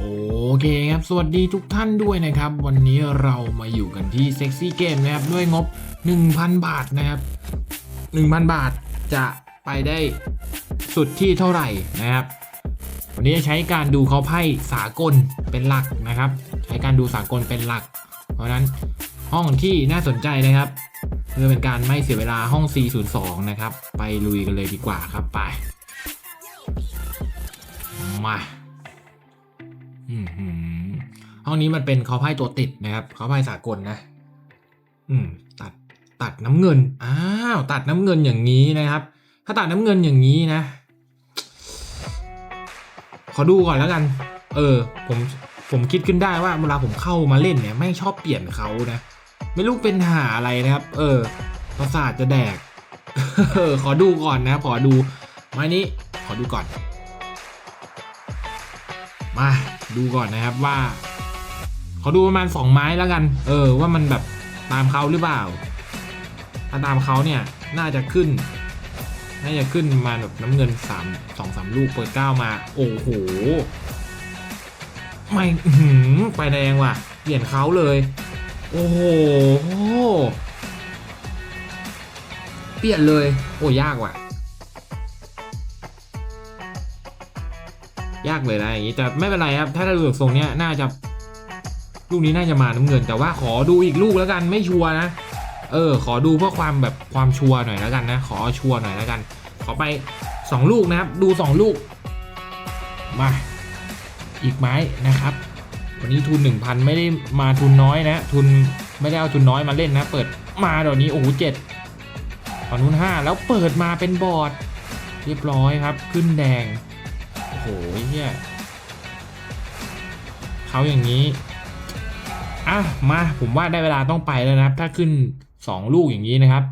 โอเคครับ สวัสดีทุกท่านด้วยนะครับ วันนี้เรามาอยู่กันที่เซ็กซี่เกมนะครับ ด้วยงบ 1,000 บาทนะครับ 1,000 บาทจะไปได้สุดที่เท่าไหร่นะครับ วันนี้จะใช้การดูเขาไพ่สากลเป็นหลักนะครับ ใช้การดูสากลเป็นหลัก เพราะนั้นห้องที่น่าสนใจนะครับเพื่อเป็นการไม่เสียเวลาห้อง 402 นะครับ ไปลุยกันเลยดีกว่าครับไป มา หืมห้องนี้มันเป็นเขาไพ่ตัวติดนะครับเขาไพ่สากลนะ อืม ตัดตัดน้ำเงิน อ้าว ตัดน้ำเงินอย่างนี้นะครับ ถ้าตัดน้ำเงินอย่างนี้นะ ขอดูก่อนแล้วกัน เออ ผม ผมคิดขึ้นได้ว่าเวลาผมเข้ามาเล่นเนี่ย ไม่ชอบเปลี่ยนเขานะ ไม่รู้เป็นหาอะไรนะครับ เออ ประสาทจะแดกเออขอดูก่อนนะ ขอดู ไม้นี้ ขอดูก่อน มาดูก่อนนะครับว่าขอดูประมาณสองไม้แล้วกัน เออ ว่ามันแบบตามเขาหรือเปล่า ถ้าตามเขาเนี่ยน่าจะขึ้น น่าจะขึ้นมาแบบน้ำเงินสามสองสามลูกเปิดเก้ามา โอ้โห ไม่หือไปแดงว่ะ เปลี่ยนเขาเลย โอ้โห เปลี่ยนเลย โอ้ยากว่ะ ยากเลยนะอย่างนี้แต่ไม่เป็นไรครับ ถ้าเราดูจากทรงเนี้ยน่าจะลูกนี้น่าจะมาน้ำเงิน แต่ว่าขอดูอีกลูกแล้วกันไม่ชัวร์นะ เออ ขอดูเพื่อความแบบความชัวร์หน่อยแล้วกันนะ ขอชัวร์หน่อยแล้วกัน ขอไป 2 ลูกนะครับ ดู 2 ลูก มา อีกไม้นะครับ วันนี้ทุน 1,000 ไม่ได้มาทุนน้อยนะ ทุนไม่ได้เอาทุนน้อยมาเล่นนะ เปิดมาเดี๋ยวนี้โอ้โหเจ็ดตอนนู้นห้าแล้วเปิดมาเป็นบอร์ดเรียบร้อยครับ ขึ้นแดง โอ้โหเฮียเขาอย่างนี้ อะ มาผมว่าได้เวลาต้องไปแล้วนะครับ ถ้าขึ้น 2 ลูกอย่างนี้นะครับ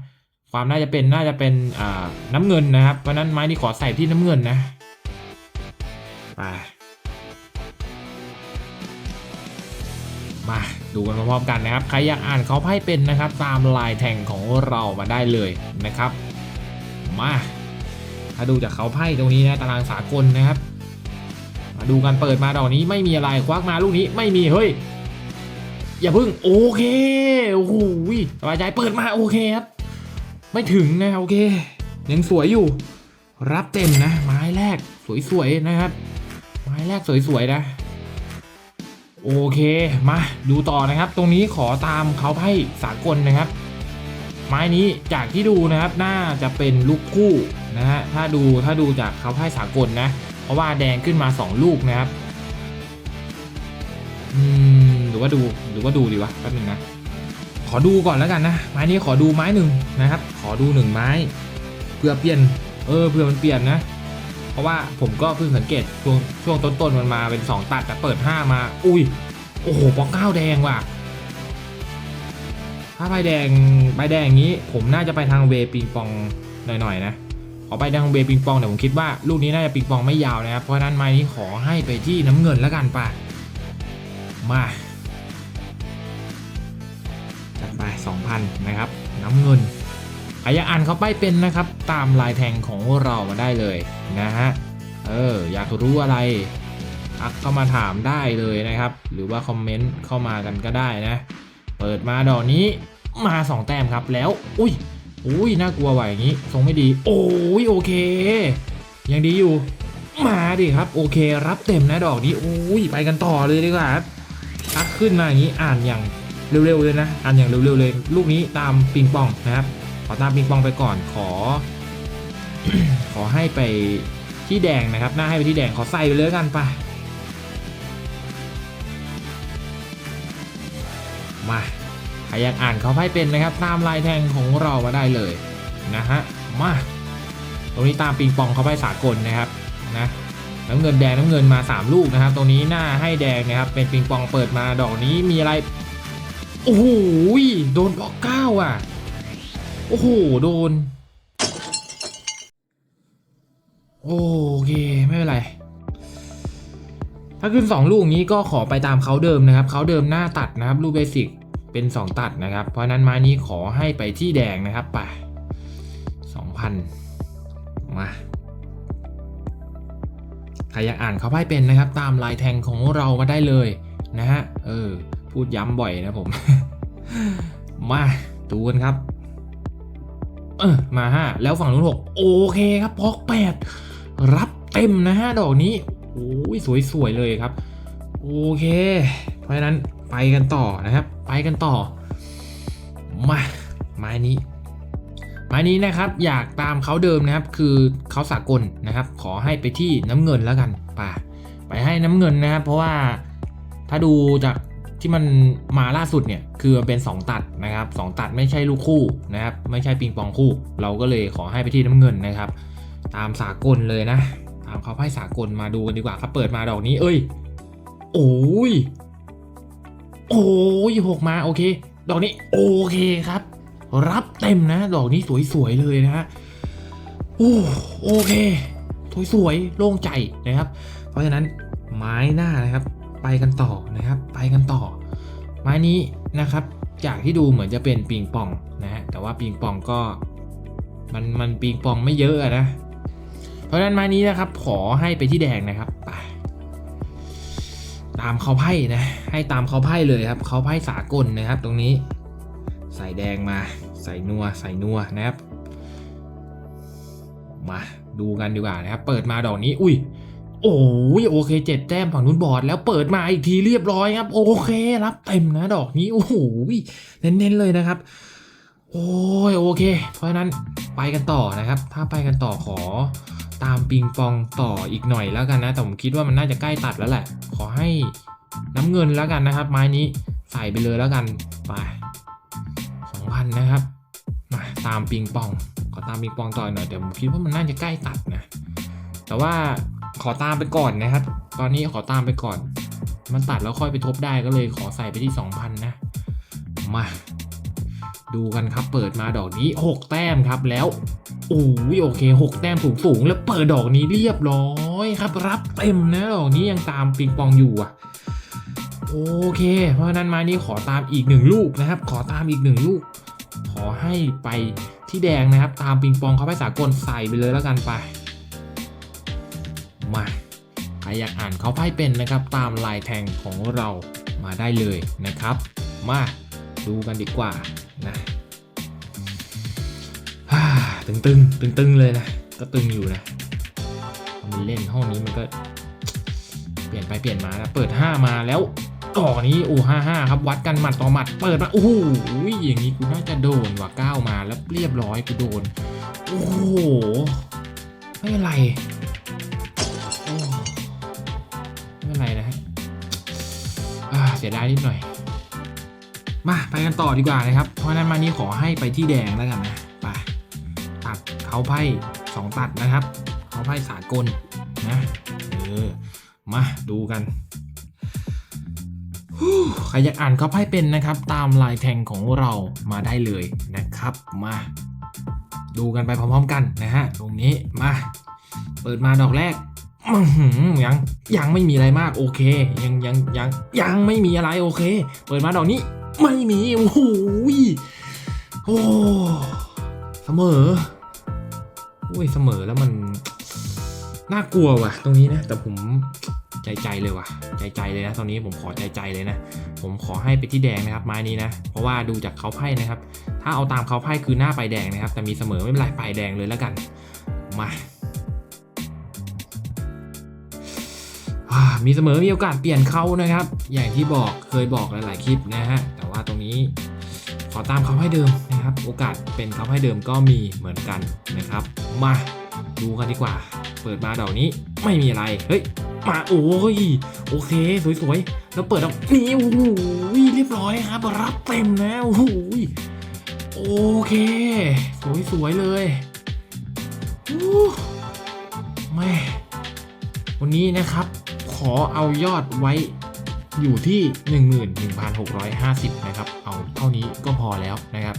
ความน่าจะเป็นน่าจะเป็นน้ำเงินนะครับ เพราะนั้นไม้ที่ขอใส่ที่น้ำเงินนะไปมาดูกันพร้อมๆกันนะครับ ใครอยากอ่านเขาไพ่เป็นนะครับ ตามลายแทงของเรามาได้เลยนะครับ มา ถ้าดูจากเขาไพ่ตรงนี้นะตารางสากลนะครับ มาดูกันเปิดมาดอกนี้ไม่มีอะไรควักมาลูกนี้ไม่มีเฮ้ยอย่าพึ่งโอเคโอ้โหสบายใจเปิดมาโอเคครับไม่ถึงนะโอเคยังสวยอยู่ รับเต็มนะ ไม้แรกสวยๆนะครับ ไม้แรกสวยๆนะโอเคมาดูต่อนะครับ ตรงนี้ขอตามเขาไพ่สากลนะครับ ไม้นี้จากที่ดูนะครับน่าจะเป็นลูกคู่นะฮะถ้าดูถ้าดูจากเขาไพ่สากลนะ เพราะว่าแดงขึ้นมา 2 ลูกนะครับอืมหรือว่าดูหรือว่าดูดีวะแป๊บนึงนะขอดูก่อนแล้วกันนะไม้นี้ขอดูไม้หนึ่งนะครับ ขอดูหนึ่งไม้เพื่อเปลี่ยน เออเพื่อมันเปลี่ยนนะ เพราะว่าผมก็เพิ่งสังเกตช่วงช่วงต้นๆมันมาเป็น 2 ตัดแต่เปิด 5 มา อุ้ยโอ้โหปอกเก้าแดงว่ะถ้าใบแดงใบแดงอย่างนี้ ผมน่าจะไปทางเวปิงปองหน่อยๆนะ ขอไปทางเวปิงปองแต่ผมคิดว่าลูกนี้น่าจะปิงปองไม่ยาวนะครับ เพราะนั้นไม้นี้ขอให้ไปที่น้ำเงินแล้วกันป่ะมาจัดไป2,000นะครับน้ำเงินใครอยากอ่านเขาไปเป็นนะครับ ตามลายแทงของเรามาได้เลยนะฮะเอออยากรู้อะไรทักเข้ามาถามได้เลยนะครับ หรือว่าคอมเมนต์เข้ามากันก็ได้นะ เปิดมาดอกนี้มา 2 แต้มครับแล้ว อุ้ย อุ้ยน่ากลัวว่ะอย่างนี้ทรงไม่ดี โอ้ยโอเค ยังดีอยู่ มาดิครับ โอเค รับเต็มนะดอกนี้อุ้ยไปกันต่อเลยดีกว่าครับทักขึ้นมาอย่างนี้อ่านอย่างเร็วๆเลยนะอ่านอย่างเร็วๆเลย ลูกนี้ตามปิงปองนะครับ ขอตามปิงปองไปก่อนขอ ขอให้ไปที่แดงนะครับ หน้าให้ไปที่แดงขอใส่ไปเลยกันไปมา ใครอยากอ่านเขาไพ่เป็นนะครับ ตามลายแทงของเรามาได้เลยนะฮะมาตรงนี้ตามปิงปองเขาไพ่สากลนะครับนะน้ำเงินแดงน้ำเงินมา 3 ลูกนะครับ ตรงนี้หน้าให้แดงนะครับ เป็นปิงปองเปิดมาดอกนี้มีอะไร โอ้โหโดนปอกเก้าอะ โอ้โหโดน โอเคไม่เป็นไรถ้าขึ้น 2 ลูกนี้ก็ขอไปตามเขาเดิมนะครับเขาเดิมหน้าตัดนะครับลูกเบสิก เป็น 2 ตัดนะครับ เพราะนั้นไม้นี้ขอให้ไปที่แดงนะครับไป2,000 มาใครอยากอ่านเขาไพ่เป็นนะครับ ตามลายแทงของเรามาได้เลยนะฮะเออพูดย้ำบ่อยนะผม มาดูกันครับ เออมาห้าแล้วฝั่งนู้นหกโอเคครับพอกแปดรับเต็มนะฮะดอกนี้โอ้ยสวยๆเลยครับ โอเค เพราะฉะนั้นไปกันต่อนะครับ ไปกันต่อ มาไม้นี้ ไม้นี้นะครับอยากตามเขาเดิมนะครับ คือเขาสากลนะครับ ขอให้ไปที่น้ำเงินแล้วกันป่าไปให้น้ำเงินนะครับ เพราะว่าถ้าดูจากที่มันมาล่าสุดเนี่ยคือมันเป็น 2 ตัดนะครับ 2 ตัดไม่ใช่ลูกคู่นะครับ ไม่ใช่ปิงปองคู่ เราก็เลยขอให้ไปที่น้ำเงินนะครับ ตามสากลเลยนะ ตามเขาไพ่สากลมาดูกันดีกว่าครับเปิดมาดอกนี้ เอ้ย โอ้ย โอ้ยหกมาโอเค ดอกนี้โอเคครับ รับเต็มนะ ดอกนี้สวยๆเลยนะฮะโอ้โอเค สวยๆโล่งใจนะครับ เพราะฉะนั้นไม้หน้านะครับ ไปกันต่อนะครับ ไปกันต่อ ไม้นี้นะครับ จากที่ดูเหมือนจะเป็นปิงปองนะฮะแต่ว่าปิงปองก็มันมันปิงปองไม่เยอะอะนะ เพราะฉะนั้นไม้นี้นะครับ ขอให้ไปที่แดงนะครับไป ตามเขาไพ่นะ ให้ตามเขาไพ่เลยครับเขาไพ่สากลนะครับ ตรงนี้ ใส่แดงมา ใส่นัว ใส่นัวนะครับ มาดูกันดีกว่านะครับ เปิดมาดอกนี้ อุ้ย โอ้ยโอเคเจ็ดแต้มฝั่งนู้นบอดแล้วเปิดมาอีกทีเรียบร้อยครับ โอเครับเต็มนะดอกนี้ โอ้โหเน้นๆเลยนะครับ โอ้ยโอเค เพราะฉะนั้นไปกันต่อนะครับ ถ้าไปกันต่อขอ ตามปิงปองต่ออีกหน่อยแล้วกันนะ แต่ผมคิดว่ามันน่าจะใกล้ตัดแล้วแหละ ขอให้น้ำเงินแล้วกันนะครับ ไม้นี้ใส่ไปเลยแล้วกันไปสองพันนะครับมาตามปิงปอง ขอตามปิงปองต่อหน่อยแต่ผมคิดว่ามันน่าจะใกล้ตัดนะ แต่ว่าขอตามไปก่อนนะครับ ตอนนี้ขอตามไปก่อน มันตัดแล้วค่อยไปทบได้ก็เลยขอใส่ไปที่ 2,000 นะ มา ดูกันครับเปิดมาดอกนี้ 6 แต้มครับแล้วโอ้ยโอเค 6 แต้มสูงสูงแล้วเปิดดอกนี้เรียบร้อยครับ รับเต็มนะดอกนี้ยังตามปิงปองอยู่อะโอเค เพราะนั้นมานี้ขอตามอีกหนึ่งลูกนะครับ ขอตามอีกหนึ่งลูก ขอให้ไปที่แดงนะครับ ตามปิงปองเขาไปสากลใส่ไปเลยแล้วกันไปมาใครอยากอ่านเขาไพ่เป็นนะครับ ตามลายแทงของเรามาได้เลยนะครับ มาดูกันดีกว่า นะฮ่าตึงตึงตึงตึงเลยนะ ก็ตึงอยู่นะ มันเล่นห้องนี้มันก็ เปลี่ยนไปเปลี่ยนมานะ เปิด 5 มาแล้วดอนี้โอ้ห้าห้าครับ วัดกันหมัดต่อหมัด เปิดมาโอ้โหอย่างนี้กูน่าจะโดนว่ะก้าวมาแล้วเรียบร้อยกูโดน โอ้โหไม่เป็นไรไม่เป็นไรนะฮะเสียดายนิดหน่อย มาไปกันต่อดีกว่านะครับ เพราะฉะนั้นมานี้ขอให้ไปที่แดงแล้วกันนะไปตัดเขาไพ่สองตัดนะครับ เขาไพ่สากลนะเออมาดูกันใครอยากอ่านเขาไพ่เป็นนะครับ ตามลายแทงของเรามาได้เลยนะครับมาดูกันไปพร้อมๆกันนะฮะตรงนี้มาเปิดมาดอกแรกยังยังไม่มีอะไรมากโอเค ยังยังยังยังไม่มีอะไรโอเค เปิดมาดอกนี้ ไม่มีโอ้โหโอ้เสมออุ้ยเสมอแล้วมันน่ากลัวว่ะ ตรงนี้นะ แต่ผมใจใจเลยว่ะ ใจใจเลยนะตอนนี้ผมขอใจใจเลยนะ ผมขอให้ไปที่แดงนะครับไม้นี้นะ เพราะว่าดูจากเขาไพ่นะครับ ถ้าเอาตามเขาไพ่คือหน้าไปแดงนะครับ แต่มีเสมอไม่เป็นไรไปแดงเลยแล้วกัน มา มีเสมอมีโอกาสเปลี่ยนเขานะครับ อย่างที่บอกเคยบอกหลาย ๆ คลิปนะฮะ แต่ว่าตรงนี้ขอตามเขาให้เดิมนะครับ โอกาสเป็นเขาให้เดิมก็มีเหมือนกันนะครับ มาดูกันดีกว่า เปิดมาเดอกนี้ไม่มีอะไร เฮ้ย มาโอ้ย โอเค สวย ๆ แล้วเปิดออกนี่โอ้โหเรียบร้อยครับ รับเต็มนะโอ้โหโอเค สวย ๆ เลยอู้แม่วันนี้นะครับ ขอเอายอดไว้อยู่ที่ 11,650 นะครับ เอาเท่านี้ก็พอแล้วนะครับ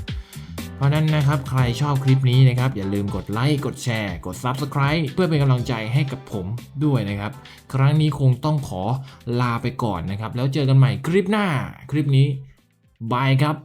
เพราะนั้นนะครับใครชอบคลิปนี้นะครับ อย่าลืมกดไลค์ กดแชร์ กด Subscribe เพื่อเป็นกำลังใจให้กับผมด้วยนะครับ ครั้งนี้คงต้องขอลาไปก่อนนะครับ แล้วเจอกันใหม่คลิปหน้า คลิปนี้บายครับ